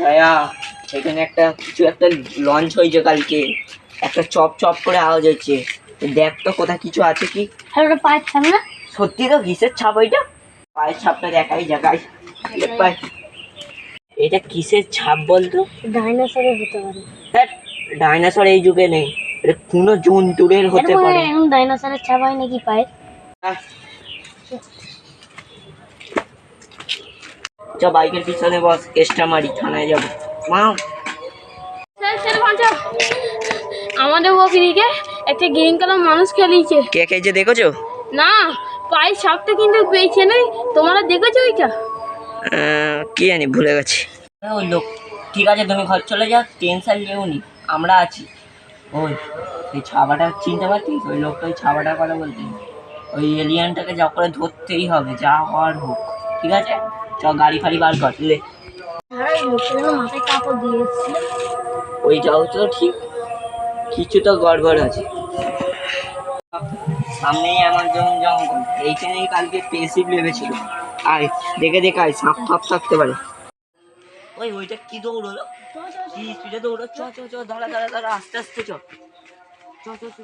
দয়া এখানে একটা কিছু একটা লঞ্চ হয়েছে কালকে। একটা চপ চপ করে আওয়াজ হচ্ছে দেখ তো কোথায় কিছু আছে কি? ওটা পায়ের সামনে সত্যি তো কিসের ছাপ ওইটা? পায়ের ছাপটা দেখাই দেখাই দেখ পাই এটা কিসের ছাপ বলতো? ডাইনোসরের হতে পারে। ডাইনোসর এই যুগে নেই। এটা কোনো জন্তুরের হতে পারে। এরকম ডাইনোসরের ছাপ হয় নাকি পায়ের। চ বাইকের পিছনে বস কেসটা মারি থানায় যাব। মা। আমাদের বকরিকে একটা গ্রিন কালার মানুষ খেলিয়েছে। কে কে যে দেখেছ? না পায়ের সাপটা কিন্তু পেয়েছে না তোমরা দেখেছ ওইটা? কি জানি ভুলে গেছি। ওই লোক ঠিক আছে তুমি ঘর চলে যাও টেনশন যেও নি আমরা আছি। ওই এই ছাবাটা চিনতে পারছিস? ওই লোকটা ওই ছাবাটার কথা বলছি। ওই এলিয়ানটাকে যা করে ধরতেই হবে যা হওয়ার হোক। ঠিক আছে? চ গাড়ি ফাড়ি বার কর লে মাথায় কাপড় ওই যাও তো ঠিক? কিছু তো গড়বড় আছে। সামনেই আমার জমি জঙ্গল। এইখানেই কালকে পেসিভ লেগেছিল আয় দেখে দেখে আয় সাপ ফাপ থাকতে পারে। ওই ওইটা কি দৌড়লো? কি স্পিডে দৌড়ো চ চ চ দাঁড়া দাঁড়া দাঁড়া আস্তে আস্তে চ। চ চ চ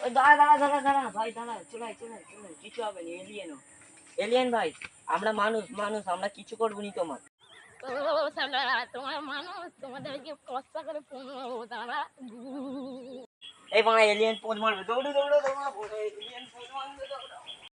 দাঁড়া দাঁড়া দাঁড়া দাঁড়া ভাই দাঁড়া চলে আয়, চলে আয়, চলে আয়। কিছু হবে না এলিয়েন এলিয়েন ভাই আমরা মানুষ মানুষ আমরা কিছু করব নি তোমার। তোমার মানুষ তোমাদেরকে কষ্ট করে তারা এই বাংলা এলিয়েন দৌড়ো দৌড়ো দৌড়ো এলিয়েন পোজ মারবে দৌড়ো।